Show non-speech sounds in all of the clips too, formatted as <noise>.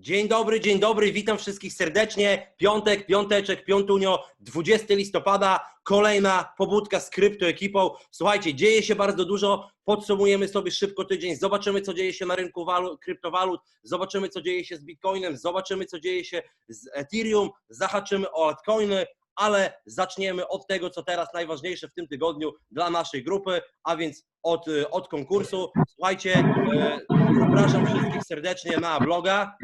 Dzień dobry, dzień dobry, witam wszystkich serdecznie. Piątek, piąteczek, piątunio, 20 listopada, kolejna pobudka z kryptoekipą. Słuchajcie, dzieje się bardzo dużo, podsumujemy sobie szybko tydzień, zobaczymy co dzieje się na rynku walut, kryptowalut, zobaczymy co dzieje się z Bitcoinem, zobaczymy co dzieje się z Ethereum, zahaczymy o altcoiny, ale zaczniemy od tego, co teraz najważniejsze w tym tygodniu dla naszej grupy, a więc od, y, od konkursu. Słuchajcie, e, zapraszam wszystkich serdecznie na bloga.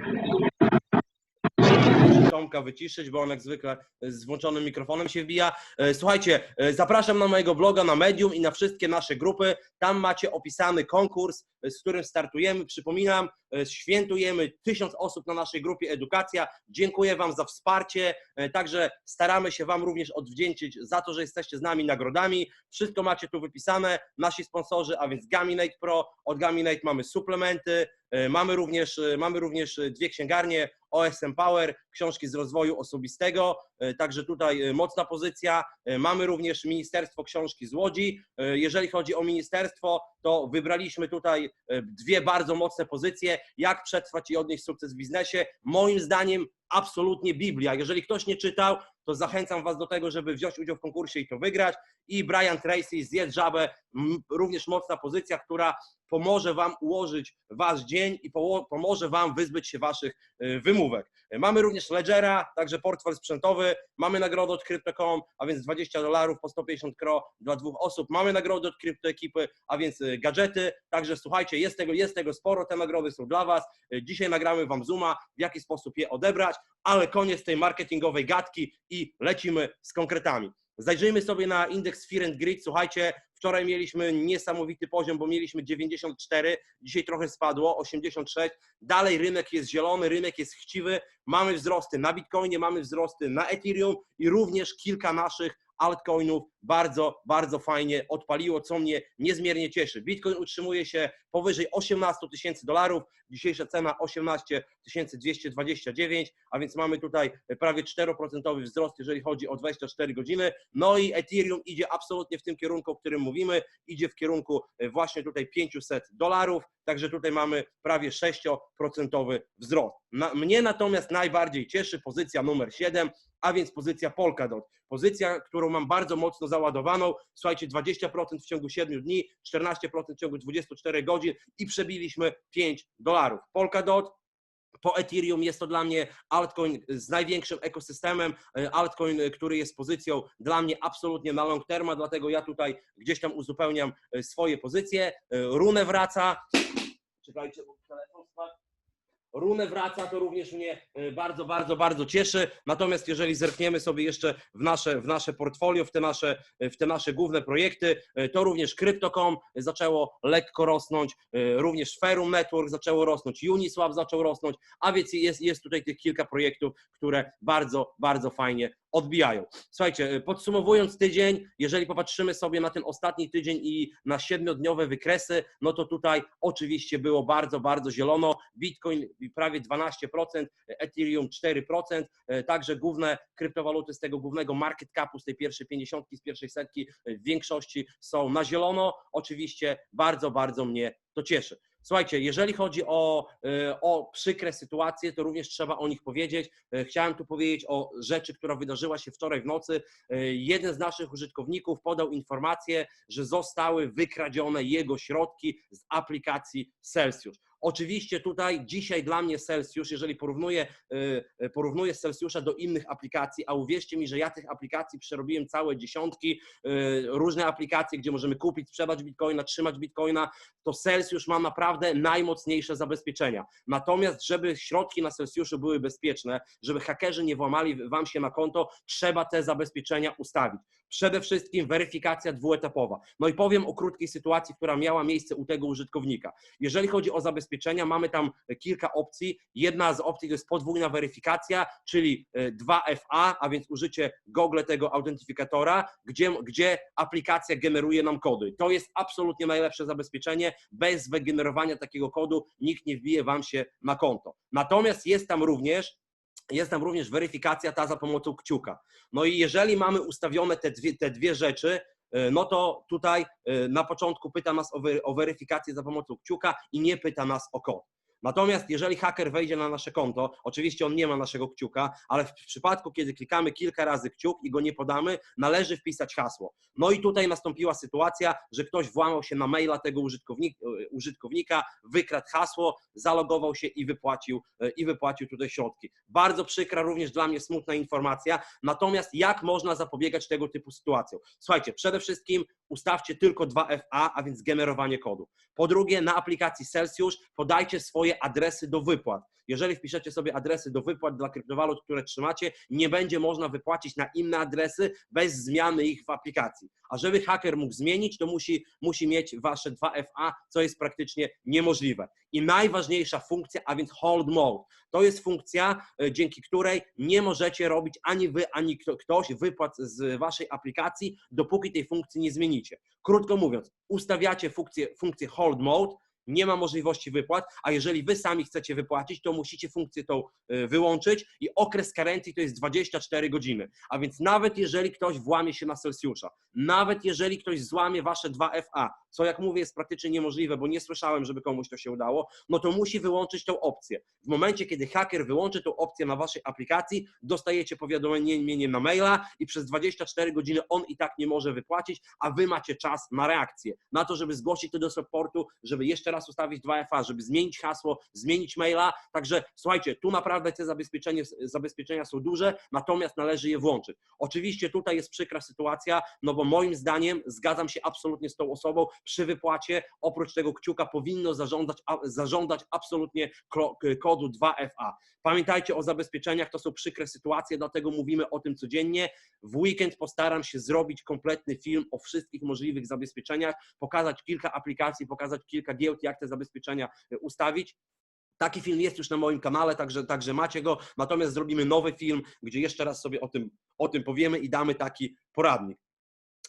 Tomka wyciszyć, bo on jak zwykle z włączonym mikrofonem się wbija. E, Słuchajcie, e, zapraszam na mojego bloga, na Medium i na wszystkie nasze grupy. Tam macie opisany konkurs, e, z którym startujemy. Przypominam, świętujemy tysiąc osób na naszej grupie Edukacja. Dziękuję Wam za wsparcie. Także staramy się Wam również odwdzięczyć za to, że jesteście z nami nagrodami. Wszystko macie tu wypisane. Nasi sponsorzy, a więc Gaminate Pro. Od Gaminate mamy suplementy. E, Mamy również, e, mamy również e, dwie księgarnie OSM Power, książki z rozwoju osobistego, także tutaj e, mocna pozycja. E, Mamy również Ministerstwo Książki z Łodzi. E, Jeżeli chodzi o ministerstwo, to wybraliśmy tutaj e, dwie bardzo mocne pozycje, jak przetrwać i odnieść sukces w biznesie. Moim zdaniem absolutnie Biblia. Jeżeli ktoś nie czytał, to zachęcam Was do tego, żeby wziąć udział w konkursie i to wygrać. I Brian Tracy, Zjedz Żabę, również mocna pozycja, która pomoże Wam ułożyć Wasz dzień i pomoże Wam wyzbyć się Waszych e, wymówek. E, Mamy również Ledgera, także portfel sprzętowy, mamy nagrodę od Crypto.com, a więc 20 dolarów po 150 kro dla dwóch osób, mamy nagrodę od kryptoekipy, a więc e, gadżety, także słuchajcie, jest tego, jest tego sporo, te nagrody są dla Was. E, Dzisiaj nagramy Wam Zooma, w jaki sposób je odebrać, ale koniec tej marketingowej gadki i lecimy z konkretami. Zajrzyjmy sobie na indeks Fear and Greed. Słuchajcie, wczoraj mieliśmy niesamowity poziom, bo mieliśmy 94, dzisiaj trochę spadło, 86. Dalej rynek jest zielony, rynek jest chciwy. Mamy wzrosty na Bitcoinie, mamy wzrosty na Ethereum i również kilka naszych altcoinów bardzo, bardzo fajnie odpaliło, co mnie niezmiernie cieszy. Bitcoin utrzymuje się powyżej 18 tysięcy dolarów, dzisiejsza cena 18 229, a więc mamy tutaj prawie 4% wzrost, jeżeli chodzi o 24 godziny. No i Ethereum idzie absolutnie w tym kierunku, o którym mówimy, idzie w kierunku e, właśnie tutaj 500 dolarów, także tutaj mamy prawie 6% wzrost. Mnie natomiast najbardziej cieszy pozycja numer 7, a więc pozycja Polkadot. Pozycja, którą mam bardzo mocno załadowaną. Słuchajcie, 20% w ciągu 7 dni, 14% w ciągu 24 godzin i przebiliśmy 5 dolarów. Polkadot po Ethereum jest to dla mnie altcoin z największym ekosystemem, e, altcoin, e, który jest pozycją dla mnie absolutnie na long terma, dlatego ja tutaj gdzieś tam uzupełniam e, swoje pozycje. Runę wraca. Czekajcie, bo telefon spadł. Runę wraca, to również mnie e, bardzo, bardzo, bardzo cieszy. Natomiast jeżeli zerkniemy sobie jeszcze w nasze, w nasze portfolio, w te nasze, w te nasze główne projekty, e, to również Crypto.com zaczęło lekko rosnąć, e, również Ferrum Network zaczęło rosnąć, Uniswap zaczął rosnąć, a więc jest, jest tutaj tych kilka projektów, które bardzo, bardzo fajnie odbijają. Słuchajcie, e, podsumowując tydzień, jeżeli popatrzymy sobie na ten ostatni tydzień i na siedmiodniowe wykresy, no to tutaj oczywiście było bardzo, bardzo zielono. Bitcoin prawie 12%, Ethereum 4%, e, także główne kryptowaluty z tego głównego market capu, z tej pierwszej 50, z pierwszej setki w większości są na zielono. Oczywiście bardzo, bardzo mnie to cieszy. Słuchajcie, jeżeli chodzi o, e, o przykre sytuacje, to również trzeba o nich powiedzieć. E, Chciałem tu powiedzieć o rzeczy, która wydarzyła się wczoraj w nocy. E, Jeden z naszych użytkowników podał informację, że zostały wykradzione jego środki z aplikacji Celsius. Oczywiście tutaj dzisiaj dla mnie Celsius, jeżeli porównuję, e, porównuję Celsiusa do innych aplikacji, a uwierzcie mi, że ja tych aplikacji przerobiłem całe dziesiątki, e, różne aplikacje, gdzie możemy kupić, sprzedać bitcoina, trzymać bitcoina, to Celsius ma naprawdę najmocniejsze zabezpieczenia. Natomiast, żeby środki na Celsiusu były bezpieczne, żeby hakerzy nie włamali wam się na konto, trzeba te zabezpieczenia ustawić. Przede wszystkim weryfikacja dwuetapowa. No i powiem o krótkiej sytuacji, która miała miejsce u tego użytkownika. Jeżeli chodzi o zabezpieczenia, mamy tam kilka opcji. Jedna z opcji to jest podwójna weryfikacja, czyli e, 2FA, a więc użycie Google tego autentyfikatora, gdzie, gdzie aplikacja generuje nam kody. To jest absolutnie najlepsze zabezpieczenie. Bez wygenerowania takiego kodu nikt nie wbije Wam się na konto. Natomiast jest tam również jest tam również weryfikacja ta za pomocą kciuka. No i jeżeli mamy ustawione te dwie, te dwie rzeczy, e, no to tutaj e, na początku pyta nas o, weryfikację za pomocą kciuka i nie pyta nas o kod. Natomiast jeżeli haker wejdzie na nasze konto, oczywiście on nie ma naszego kciuka, ale w przypadku, kiedy klikamy kilka razy kciuk i go nie podamy, należy wpisać hasło. No i tutaj nastąpiła sytuacja, że ktoś włamał się na maila tego użytkownika, wykradł hasło, zalogował się i wypłacił, i wypłacił tutaj środki. Bardzo przykra, również dla mnie smutna informacja. Natomiast jak można zapobiegać tego typu sytuacjom? Słuchajcie, przede wszystkim ustawcie tylko 2FA, a więc generowanie kodu. Po drugie, na aplikacji Celsius podajcie swoje adresy do wypłat. Jeżeli wpiszecie sobie adresy do wypłat dla kryptowalut, które trzymacie, nie będzie można wypłacić na inne adresy bez zmiany ich w aplikacji. A żeby haker mógł zmienić, to musi, musi mieć wasze 2FA, co jest praktycznie niemożliwe. I najważniejsza funkcja, a więc hold mode. To jest funkcja, e, dzięki której nie możecie robić ani wy, ani ktoś wypłat z waszej aplikacji, dopóki tej funkcji nie zmienicie. Krótko mówiąc, ustawiacie funkcję, funkcję hold mode, nie ma możliwości wypłat, a jeżeli wy sami chcecie wypłacić, to musicie funkcję tą y, wyłączyć i okres karencji to jest 24 godziny. A więc nawet jeżeli ktoś włamie się na Celsjusza, nawet jeżeli ktoś złamie wasze 2FA, co jak mówię jest praktycznie niemożliwe, bo nie słyszałem, żeby komuś to się udało, no to musi wyłączyć tą opcję. W momencie, kiedy haker wyłączy tą opcję na waszej aplikacji, dostajecie powiadomienie na maila i przez 24 godziny on i tak nie może wypłacić, a wy macie czas na reakcję, na to, żeby zgłosić to do supportu, żeby jeszcze raz ustawić 2FA, żeby zmienić hasło, zmienić maila. Także słuchajcie, tu naprawdę te zabezpieczenia, zabezpieczenia są duże, natomiast należy je włączyć. Oczywiście tutaj jest przykra sytuacja, no bo moim zdaniem zgadzam się absolutnie z tą osobą, przy wypłacie oprócz tego kciuka powinno zażądać, zażądać absolutnie kodu 2FA. Pamiętajcie o zabezpieczeniach, to są przykre sytuacje, dlatego mówimy o tym codziennie. W weekend postaram się zrobić kompletny film o wszystkich możliwych zabezpieczeniach, pokazać kilka aplikacji, pokazać kilka giełd, jak te zabezpieczenia e, ustawić. Taki film jest już na moim kanale, także, także macie go. Natomiast zrobimy nowy film, gdzie jeszcze raz sobie o tym, o tym powiemy i damy taki poradnik.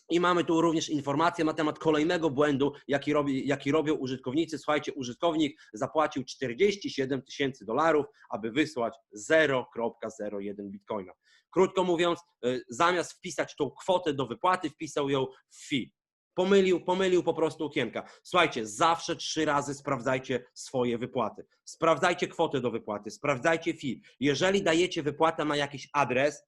I mamy tu również informację na temat kolejnego błędu, jaki, robi, jaki robią użytkownicy. Słuchajcie, użytkownik zapłacił 47 tysięcy dolarów, aby wysłać 0,01 bitcoina. Krótko mówiąc, y, zamiast wpisać tą kwotę do wypłaty, wpisał ją w fee. Pomylił, pomylił po prostu okienka. Słuchajcie, zawsze trzy razy sprawdzajcie swoje wypłaty. Sprawdzajcie kwotę do wypłaty, sprawdzajcie fee. Jeżeli dajecie wypłatę na jakiś adres,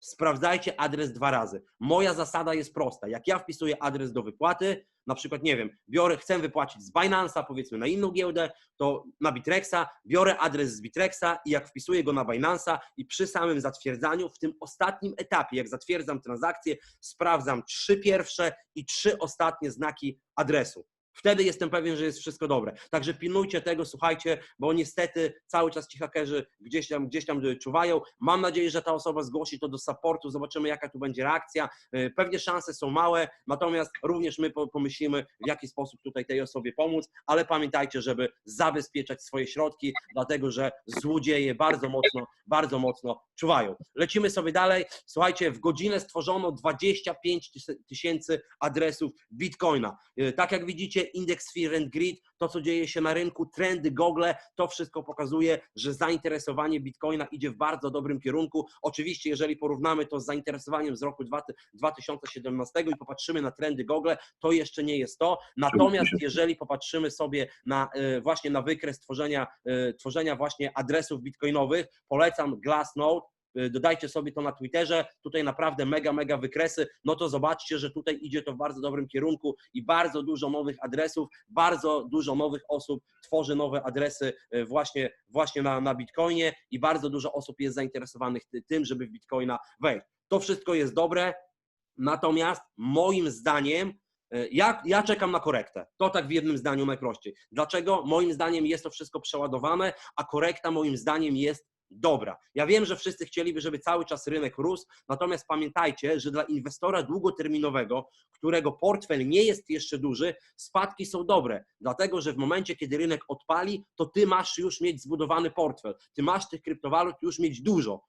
sprawdzajcie adres dwa razy. Moja zasada jest prosta. Jak ja wpisuję adres do wypłaty, na przykład, nie wiem, biorę, chcę wypłacić z Binance'a, powiedzmy na inną giełdę, to na Bitrexa, biorę adres z Bitrexa i jak wpisuję go na Binance'a i przy samym zatwierdzaniu, w tym ostatnim etapie, jak zatwierdzam transakcję, sprawdzam trzy pierwsze i trzy ostatnie znaki adresu. Wtedy jestem pewien, że jest wszystko dobre. Także pilnujcie tego, słuchajcie, bo niestety cały czas ci hakerzy gdzieś tam, gdzieś tam czuwają. Mam nadzieję, że ta osoba zgłosi to do supportu, zobaczymy jaka tu będzie reakcja. Y, pewnie szanse są małe, natomiast również my pomyślimy, w jaki sposób tutaj tej osobie pomóc, ale pamiętajcie, żeby zabezpieczać swoje środki, dlatego że złodzieje bardzo mocno, bardzo mocno czuwają. Lecimy sobie dalej. Słuchajcie, w godzinę stworzono 25 tysięcy adresów Bitcoina. Y, tak jak widzicie, indeks Fear and Greed, to co dzieje się na rynku, trendy Google, to wszystko pokazuje, że zainteresowanie Bitcoina idzie w bardzo dobrym kierunku. Oczywiście, jeżeli porównamy to z zainteresowaniem z roku 2017 i popatrzymy na trendy Google, to jeszcze nie jest to. Natomiast jeżeli popatrzymy sobie na y, właśnie na wykres tworzenia, y, tworzenia właśnie adresów bitcoinowych, polecam Glassnode, dodajcie sobie to na Twitterze, tutaj naprawdę mega, mega wykresy, no to zobaczcie, że tutaj idzie to w bardzo dobrym kierunku i bardzo dużo nowych adresów, bardzo dużo nowych osób tworzy nowe adresy y, właśnie, właśnie na, na Bitcoinie i bardzo dużo osób jest zainteresowanych tym, żeby w Bitcoina wejść. To wszystko jest dobre, natomiast moim zdaniem y, ja, ja, czekam na korektę. To tak w jednym zdaniu najprościej. Dlaczego? Moim zdaniem jest to wszystko przeładowane, a korekta moim zdaniem jest dobra. Ja wiem, że wszyscy chcieliby, żeby cały czas rynek rósł, natomiast pamiętajcie, że dla inwestora długoterminowego, którego portfel nie jest jeszcze duży, spadki są dobre, dlatego że w momencie, kiedy rynek odpali, to ty masz już mieć zbudowany portfel, ty masz tych kryptowalut już mieć dużo.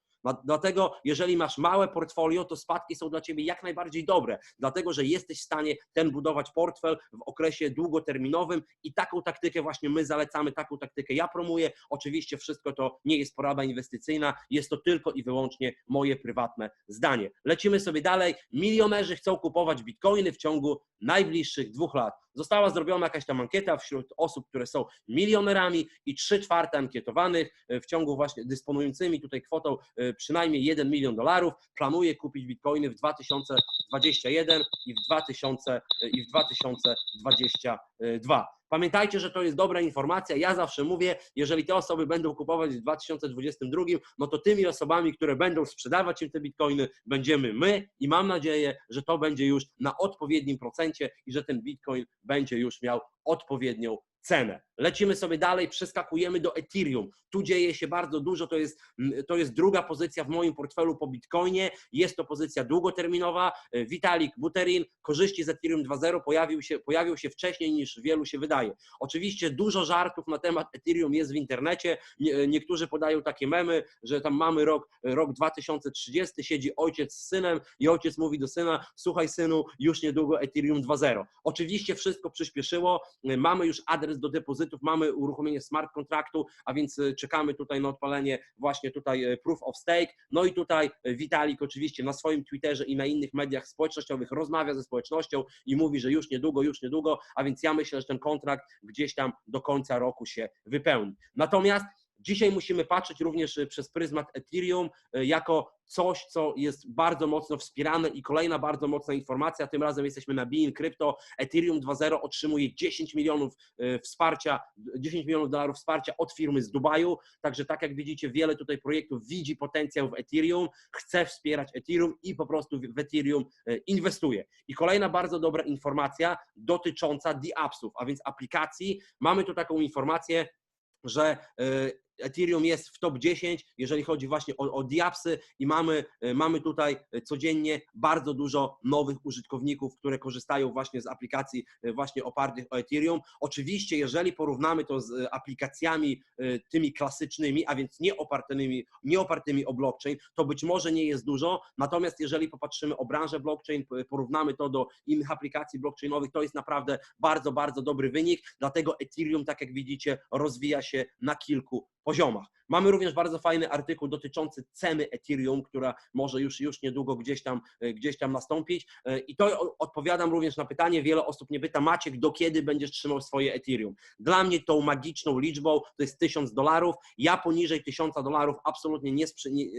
Dlatego, jeżeli masz małe portfolio, to spadki są dla ciebie jak najbardziej dobre, dlatego że jesteś w stanie ten budować portfel w okresie długoterminowym i taką taktykę właśnie my zalecamy, taką taktykę ja promuję. Oczywiście wszystko to nie jest porada inwestycyjna, jest to tylko i wyłącznie moje prywatne zdanie. Lecimy sobie dalej. Milionerzy chcą kupować bitcoiny w ciągu najbliższych dwóch lat. Została zrobiona jakaś tam ankieta wśród osób, które są milionerami i 3 czwarte ankietowanych e, w ciągu właśnie dysponującymi tutaj kwotą e, przynajmniej 1 milion dolarów planuje kupić bitcoiny w 2021 i w, 2000, i w 2022. Pamiętajcie, że to jest dobra informacja. Ja zawsze mówię, jeżeli te osoby będą kupować w 2022, no to tymi osobami, które będą sprzedawać im te bitcoiny, będziemy my i mam nadzieję, że to będzie już na odpowiednim procencie i że ten bitcoin będzie już miał odpowiednią cenę. Lecimy sobie dalej, przeskakujemy do Ethereum. Tu dzieje się bardzo dużo, to jest, to jest druga pozycja w moim portfelu po Bitcoinie. Jest to pozycja długoterminowa. Vitalik Buterin, korzyści z Ethereum 2.0 pojawił się, pojawił się wcześniej niż wielu się wydaje. Oczywiście dużo żartów na temat Ethereum jest w internecie. Nie, niektórzy podają takie memy, że tam mamy rok, rok 2030, siedzi ojciec z synem i ojciec mówi do syna, słuchaj synu, już niedługo Ethereum 2.0. Oczywiście wszystko przyspieszyło, mamy już adres do depozytów, mamy uruchomienie smart kontraktu, a więc y, czekamy tutaj na odpalenie właśnie tutaj y, proof of stake. No i tutaj Vitalik oczywiście na swoim Twitterze i na innych mediach społecznościowych rozmawia ze społecznością i mówi, że już niedługo, już niedługo, a więc ja myślę, że ten kontrakt gdzieś tam do końca roku się wypełni. Natomiast Dzisiaj musimy patrzeć również y, przez pryzmat Ethereum jako coś, co jest bardzo mocno wspierane i kolejna bardzo mocna informacja, tym razem jesteśmy na Bein Crypto, Ethereum 2.0 otrzymuje 10 milionów y, wsparcia, 10 milionów dolarów wsparcia od firmy z Dubaju, także tak jak widzicie, wiele tutaj projektów widzi potencjał w Ethereum, chce wspierać Ethereum i po prostu w Ethereum inwestuje. I kolejna bardzo dobra informacja dotycząca DAppsów, a więc aplikacji. Mamy tu taką informację, że Ethereum jest w top 10, jeżeli chodzi właśnie o, o diapsy i mamy, e, mamy tutaj codziennie bardzo dużo nowych użytkowników, które korzystają właśnie z aplikacji e, właśnie opartych o Ethereum. Oczywiście, jeżeli porównamy to z e, aplikacjami tymi klasycznymi, a więc nie opartymi o blockchain, to być może nie jest dużo, natomiast jeżeli popatrzymy o branżę blockchain, porównamy to do innych aplikacji blockchainowych, to jest naprawdę bardzo, bardzo dobry wynik, dlatego Ethereum, tak jak widzicie, rozwija się na kilku poziomach. 不像吗 Mamy również bardzo fajny artykuł dotyczący ceny Ethereum, która może już, już niedługo gdzieś tam, e, gdzieś tam nastąpić. E, I to odpowiadam również na pytanie, wiele osób mnie pyta, Maciek, do kiedy będziesz trzymał swoje Ethereum? Dla mnie tą magiczną liczbą to jest 1000 dolarów. Ja poniżej 1000 dolarów absolutnie nie,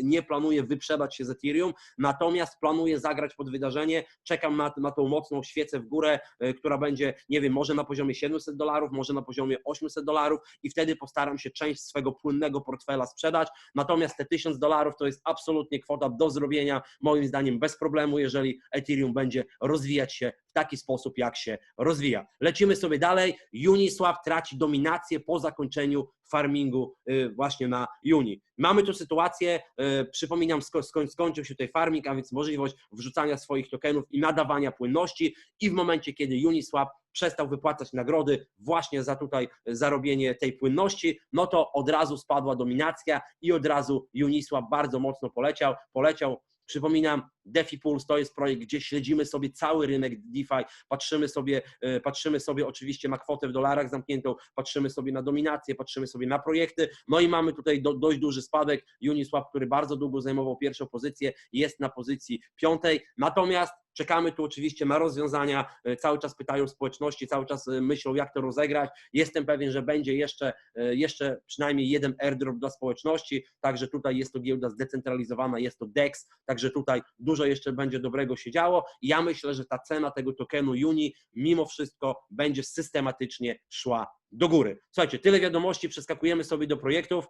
nie, planuję wyprzedać się z Ethereum, natomiast planuję zagrać pod wydarzenie. Czekam na, na tą mocną świecę w górę, e, która będzie, nie wiem, może na poziomie 700 dolarów, może na poziomie 800 dolarów i wtedy postaram się część swego płynnego portfela portfela sprzedać. Natomiast te 1000 dolarów to jest absolutnie kwota do zrobienia, moim zdaniem bez problemu, jeżeli Ethereum będzie rozwijać się w taki sposób, jak się rozwija. Lecimy sobie dalej. Uniswap traci dominację po zakończeniu farmingu y, właśnie na Juni. Mamy tu sytuację, y, przypominam, sko skończył się tutaj farming, a więc możliwość wrzucania swoich tokenów i nadawania płynności i w momencie, kiedy Uniswap przestał wypłacać nagrody właśnie za tutaj zarobienie tej płynności, no to od razu spadła dominacja i od razu Uniswap bardzo mocno poleciał, poleciał Przypominam, DeFi Pulse to jest projekt, gdzie śledzimy sobie cały rynek DeFi, patrzymy sobie, e, patrzymy sobie oczywiście na kwotę w dolarach zamkniętą, patrzymy sobie na dominację, patrzymy sobie na projekty, no i mamy tutaj do, dość duży spadek. Uniswap, który bardzo długo zajmował pierwszą pozycję, jest na pozycji piątej, natomiast Czekamy tu oczywiście na rozwiązania. E, cały czas pytają społeczności, cały czas e, myślą, jak to rozegrać. Jestem pewien, że będzie jeszcze, jeszcze przynajmniej jeden airdrop dla społeczności. Także tutaj jest to giełda zdecentralizowana, jest to DEX, także tutaj dużo jeszcze będzie dobrego się działo. Ja myślę, że ta cena tego tokenu Juni mimo wszystko będzie systematycznie szła do góry. Słuchajcie, tyle wiadomości, przeskakujemy sobie do projektów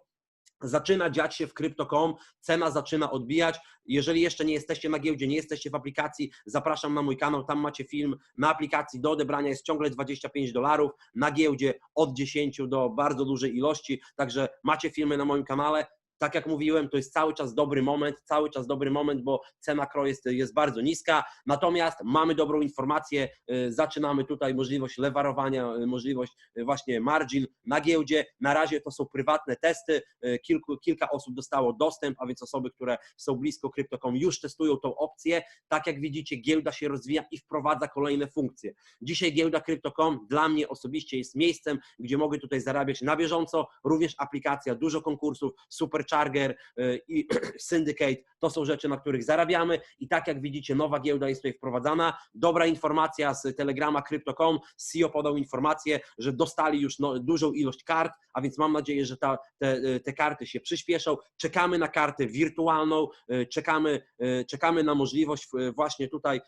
zaczyna dziać się w Crypto.com, cena zaczyna odbijać. Jeżeli jeszcze nie jesteście na giełdzie, nie jesteście w aplikacji, zapraszam na mój kanał, tam macie film na aplikacji do odebrania jest ciągle 25 dolarów, na giełdzie od 10 do bardzo dużej ilości, także macie filmy na moim kanale, tak jak mówiłem, to jest cały czas dobry moment, cały czas dobry moment, bo cena KRO jest, jest bardzo niska. Natomiast mamy dobrą informację, y, zaczynamy tutaj możliwość lewarowania, y, możliwość y, właśnie margin na giełdzie. Na razie to są prywatne testy, Kilku, kilka osób dostało dostęp, a więc osoby, które są blisko Crypto.com już testują tą opcję. Tak jak widzicie, giełda się rozwija i wprowadza kolejne funkcje. Dzisiaj giełda Crypto.com dla mnie osobiście jest miejscem, gdzie mogę tutaj zarabiać na bieżąco, również aplikacja, dużo konkursów, super Supercharger y, i <clears throat> Syndicate to są rzeczy, na których zarabiamy i tak jak widzicie, nowa giełda jest tutaj wprowadzana. Dobra informacja z Telegrama Crypto.com, CEO podał informację, że dostali już no, dużą ilość kart, a więc mam nadzieję, że ta, te, te karty się przyspieszą. Czekamy na kartę wirtualną, y, czekamy, y, czekamy na możliwość y, właśnie tutaj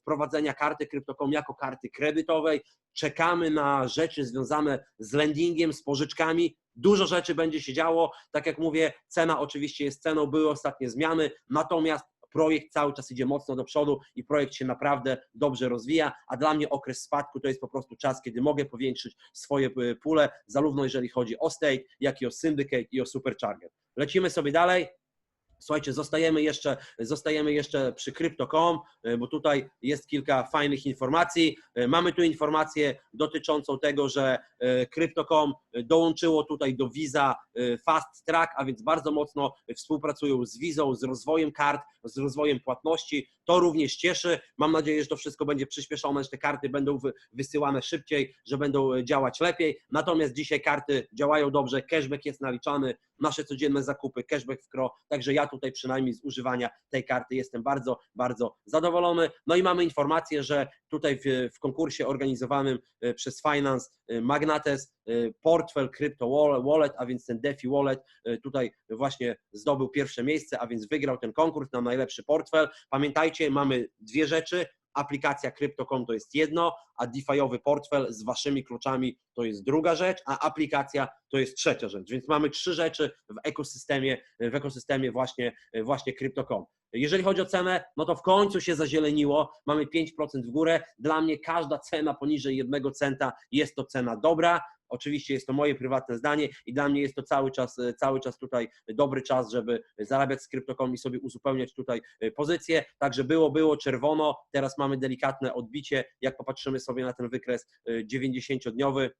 wprowadzenia karty Crypto.com jako karty kredytowej. Czekamy na rzeczy związane z lendingiem, z pożyczkami. Dużo rzeczy będzie się działo. Tak jak mówię, cena oczywiście jest ceną, były ostatnie zmiany, natomiast projekt cały czas idzie mocno do przodu i projekt się naprawdę dobrze rozwija, a dla mnie okres spadku to jest po prostu czas, kiedy mogę powiększyć swoje pule, zarówno jeżeli chodzi o State, jak i o Syndicate i o Supercharger. Lecimy sobie dalej. Słuchajcie, zostajemy jeszcze, zostajemy jeszcze przy Crypto.com, e, bo tutaj jest kilka fajnych informacji. E, mamy tu informację dotyczącą tego, że e, Crypto.com dołączyło tutaj do Visa Fast Track, a więc bardzo mocno współpracują z Vizą, z rozwojem kart, z rozwojem płatności. To również cieszy. Mam nadzieję, że to wszystko będzie przyspieszone, że te karty będą wysyłane szybciej, że będą działać lepiej. Natomiast dzisiaj karty działają dobrze, cashback jest naliczany, nasze codzienne zakupy, cashback w KRO, także ja tutaj przynajmniej z używania tej karty jestem bardzo, bardzo zadowolony. No i mamy informację, że tutaj w, w konkursie organizowanym e, przez Finance e, Magnates e, portfel Crypto Wallet, a więc ten DeFi Wallet tutaj właśnie zdobył pierwsze miejsce, a więc wygrał ten konkurs na najlepszy portfel. Pamiętajcie, mamy dwie rzeczy aplikacja Crypto.com to jest jedno, a DeFi'owy portfel z waszymi kluczami to jest druga rzecz, a aplikacja to jest trzecia rzecz. Więc mamy trzy rzeczy w ekosystemie, w ekosystemie właśnie, właśnie Crypto.com. Jeżeli chodzi o cenę, no to w końcu się zazieleniło, mamy 5% w górę. Dla mnie każda cena poniżej 1 centa jest to cena dobra. Oczywiście jest to moje prywatne zdanie i dla mnie jest to cały czas, e, cały czas tutaj dobry czas, żeby zarabiać z kryptokom i sobie uzupełniać tutaj e, pozycję. Także było, było czerwono, teraz mamy delikatne odbicie. Jak popatrzymy sobie na ten wykres 90-dniowy, e,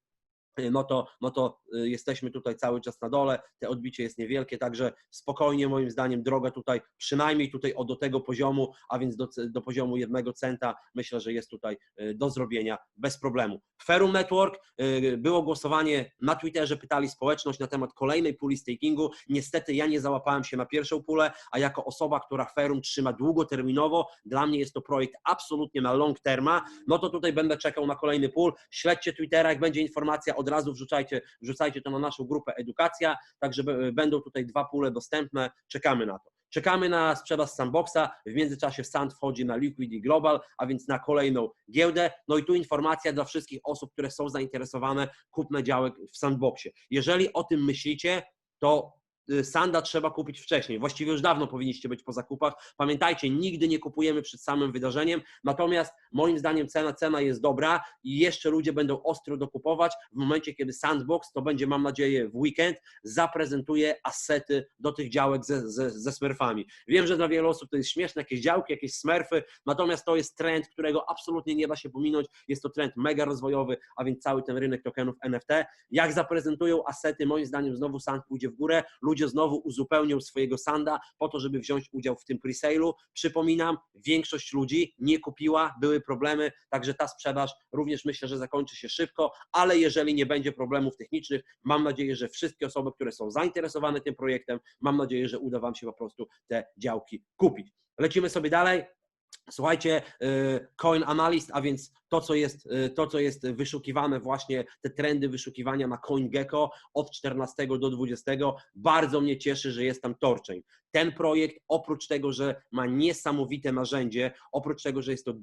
no to, no to y, jesteśmy tutaj cały czas na dole, te odbicie jest niewielkie, także spokojnie moim zdaniem droga tutaj przynajmniej tutaj do tego poziomu, a więc do, do poziomu jednego centa myślę, że jest tutaj y, do zrobienia bez problemu. Ferum Network, y, było głosowanie na Twitterze, pytali społeczność na temat kolejnej puli stakingu. Niestety ja nie załapałem się na pierwszą pulę, a jako osoba, która Ferum trzyma długoterminowo, dla mnie jest to projekt absolutnie na long terma, no to tutaj będę czekał na kolejny pool. Śledźcie Twittera, jak będzie informacja o od razu wrzucajcie, wrzucajcie to na naszą grupę Edukacja, także będą tutaj dwa pule dostępne, czekamy na to. Czekamy na sprzedaż Sandboxa, w międzyczasie Sand wchodzi na Liquidity Global, a więc na kolejną giełdę. No i tu informacja dla wszystkich osób, które są zainteresowane kupne działek w Sandboxie. Jeżeli o tym myślicie, to Sanda trzeba kupić wcześniej. Właściwie już dawno powinniście być po zakupach. Pamiętajcie, nigdy nie kupujemy przed samym wydarzeniem. Natomiast moim zdaniem cena, cena jest dobra i jeszcze ludzie będą ostro dokupować w momencie, kiedy Sandbox, to będzie mam nadzieję w weekend, zaprezentuje asety do tych działek ze, ze, ze smurfami. Wiem, że dla wielu osób to jest śmieszne, jakieś działki, jakieś smurfy, natomiast to jest trend, którego absolutnie nie da się pominąć. Jest to trend mega rozwojowy, a więc cały ten rynek tokenów NFT. Jak zaprezentują asety, moim zdaniem znowu Sand pójdzie w górę. Ludzie ludzie znowu uzupełnią swojego sanda po to, żeby wziąć udział w tym presale'u. Przypominam, większość ludzi nie kupiła, były problemy, także ta sprzedaż również myślę, że zakończy się szybko, ale jeżeli nie będzie problemów technicznych, mam nadzieję, że wszystkie osoby, które są zainteresowane tym projektem, mam nadzieję, że uda Wam się po prostu te działki kupić. Lecimy sobie dalej. Słuchajcie, y, Coin Analyst, a więc to co, jest, y, to, co jest wyszukiwane, właśnie te trendy wyszukiwania na CoinGecko od 14 do 20, bardzo mnie cieszy, że jest tam Torchain. Ten projekt, oprócz tego, że ma niesamowite narzędzie, oprócz tego, że jest to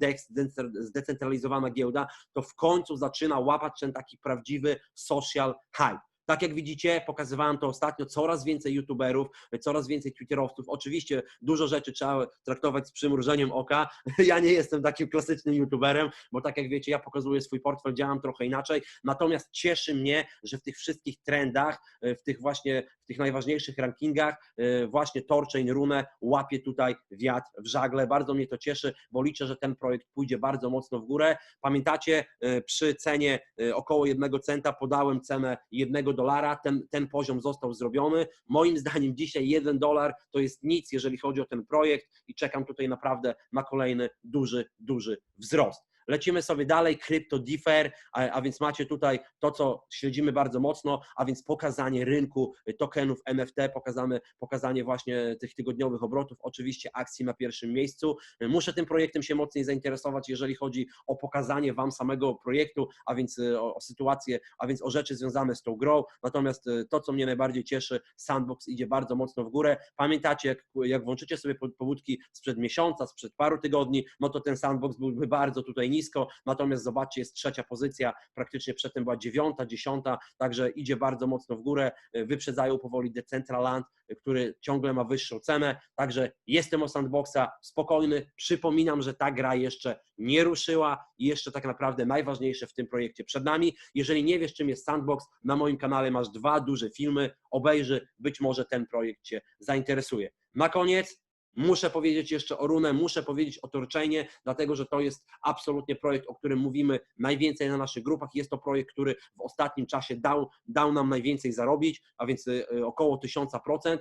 zdecentralizowana giełda, to w końcu zaczyna łapać ten taki prawdziwy social hype. Tak jak widzicie, pokazywałem to ostatnio, coraz więcej youtuberów, coraz więcej twitterowców. Oczywiście dużo rzeczy trzeba traktować z przymrużeniem oka. <laughs> Ja nie jestem takim klasycznym youtuberem, bo tak jak wiecie, ja pokazuję swój portfel, działam trochę inaczej. Natomiast cieszy mnie, że w tych wszystkich trendach, w tych właśnie, tych najważniejszych rankingach, właśnie Torchain Rune łapie tutaj wiatr w żagle. Bardzo mnie to cieszy, bo liczę, że ten projekt pójdzie bardzo mocno w górę. Pamiętacie, przy cenie około jednego centa podałem cenę jednego dolara, ten, ten poziom został zrobiony. Moim zdaniem dzisiaj jeden dolar to jest nic, jeżeli chodzi o ten projekt i czekam tutaj naprawdę na kolejny duży, duży wzrost. Lecimy sobie dalej, krypto, differ, a, a więc macie tutaj to, co śledzimy bardzo mocno, a więc pokazanie rynku tokenów NFT, pokazane, pokazanie właśnie tych tygodniowych obrotów, oczywiście akcji na pierwszym miejscu. Muszę tym projektem się mocniej zainteresować, jeżeli chodzi o pokazanie Wam samego projektu, a więc y, o, o sytuację, a więc o rzeczy związane z tą grą. Natomiast y, to, co mnie najbardziej cieszy, Sandbox idzie bardzo mocno w górę. Pamiętacie, jak, jak włączycie sobie po- pobudki sprzed miesiąca, sprzed paru tygodni, no to ten Sandbox byłby bardzo tutaj nisko, natomiast zobaczcie, jest trzecia pozycja, praktycznie przedtem była dziewiąta, dziesiąta, także idzie bardzo mocno w górę, Y, wyprzedzają powoli Decentraland, y, który ciągle ma wyższą cenę, także jestem o Sandboxa, spokojny, przypominam, że ta gra jeszcze nie ruszyła i jeszcze tak naprawdę najważniejsze w tym projekcie przed nami. Jeżeli nie wiesz, czym jest Sandbox, na moim kanale masz dwa duże filmy, obejrzy, być może ten projekt Cię zainteresuje. Na koniec Muszę powiedzieć jeszcze o Runę, muszę powiedzieć o Torczejnie, dlatego że to jest absolutnie projekt, o którym mówimy najwięcej na naszych grupach. Jest to projekt, który w ostatnim czasie dał, dał nam najwięcej zarobić, a więc y, y, około 1000%.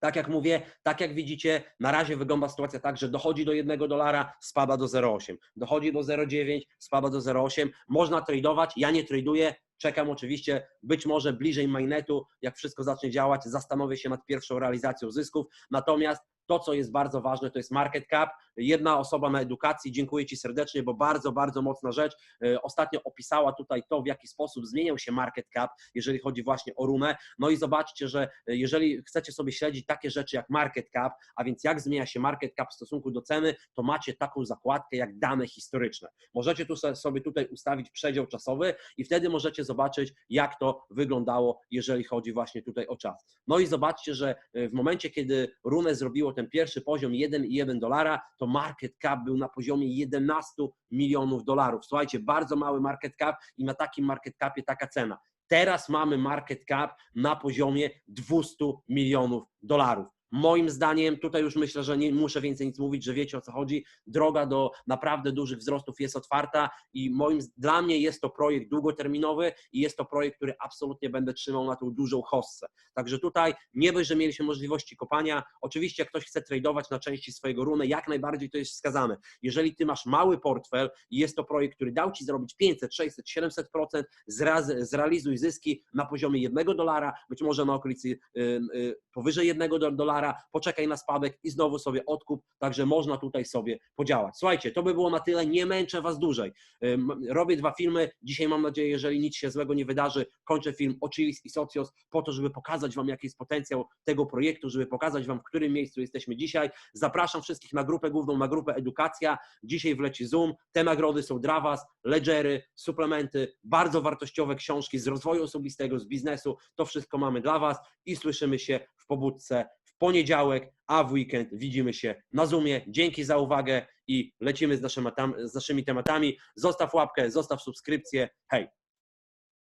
Tak jak mówię, tak jak widzicie, na razie wygląda sytuacja tak, że dochodzi do 1 dolara, spada do 0,8. Dochodzi do 0,9, spada do 0,8. Można tradować, ja nie traduję, czekam oczywiście, być może bliżej mainnetu, jak wszystko zacznie działać, zastanowię się nad pierwszą realizacją zysków. Natomiast to, co jest bardzo ważne, to jest market cap. Jedna osoba na edukacji, dziękuję Ci serdecznie, bo bardzo, bardzo mocna rzecz. E, Ostatnio opisała tutaj to, w jaki sposób zmieniał się market cap, jeżeli chodzi właśnie o runę. No i zobaczcie, że e, jeżeli chcecie sobie śledzić takie rzeczy jak market cap, a więc jak zmienia się market cap w stosunku do ceny, to macie taką zakładkę jak dane historyczne. Możecie tu sobie tutaj ustawić przedział czasowy i wtedy możecie zobaczyć, jak to wyglądało, jeżeli chodzi właśnie tutaj o czas. No i zobaczcie, że e, w momencie, kiedy runę zrobiło ten pierwszy poziom 1,1 dolara, to market cap był na poziomie 11 milionów dolarów. Słuchajcie, bardzo mały market cap i na takim market capie taka cena. Teraz mamy market cap na poziomie 200 milionów dolarów. Moim zdaniem, tutaj już myślę, że nie muszę więcej nic mówić, że wiecie o co chodzi. Droga do naprawdę dużych wzrostów jest otwarta i moim, dla mnie jest to projekt długoterminowy i jest to projekt, który absolutnie będę trzymał na tą dużą hossę. Także tutaj nie dość, że mieliśmy możliwości kopania. Oczywiście, jak ktoś chce tradować na części swojego runy, jak najbardziej to jest wskazane. Jeżeli ty masz mały portfel i jest to projekt, który dał ci zrobić 500, 600, 700%, zraz, zrealizuj zyski na poziomie 1 dolara, być może na okolicy y, powyżej 1 do- poczekaj na spadek i znowu sobie odkup, także można tutaj sobie podziałać. Słuchajcie, to by było na tyle, nie męczę Was dłużej. Robię dwa filmy, dzisiaj mam nadzieję, jeżeli nic się złego nie wydarzy, kończę film Ochilis i Socios po to, żeby pokazać Wam jaki jest potencjał tego projektu, żeby pokazać Wam, w którym miejscu jesteśmy dzisiaj. Zapraszam wszystkich na grupę główną, na grupę Edukacja. Dzisiaj wleci Zoom. Te nagrody są dla Was, ledgery, suplementy, bardzo wartościowe książki z rozwoju osobistego, z biznesu. To wszystko mamy dla Was i słyszymy się w pobudce poniedziałek, a w weekend widzimy się na Zoomie. Dzięki za uwagę i lecimy z naszymi, tam- z naszymi tematami. Zostaw łapkę, zostaw subskrypcję. Hej!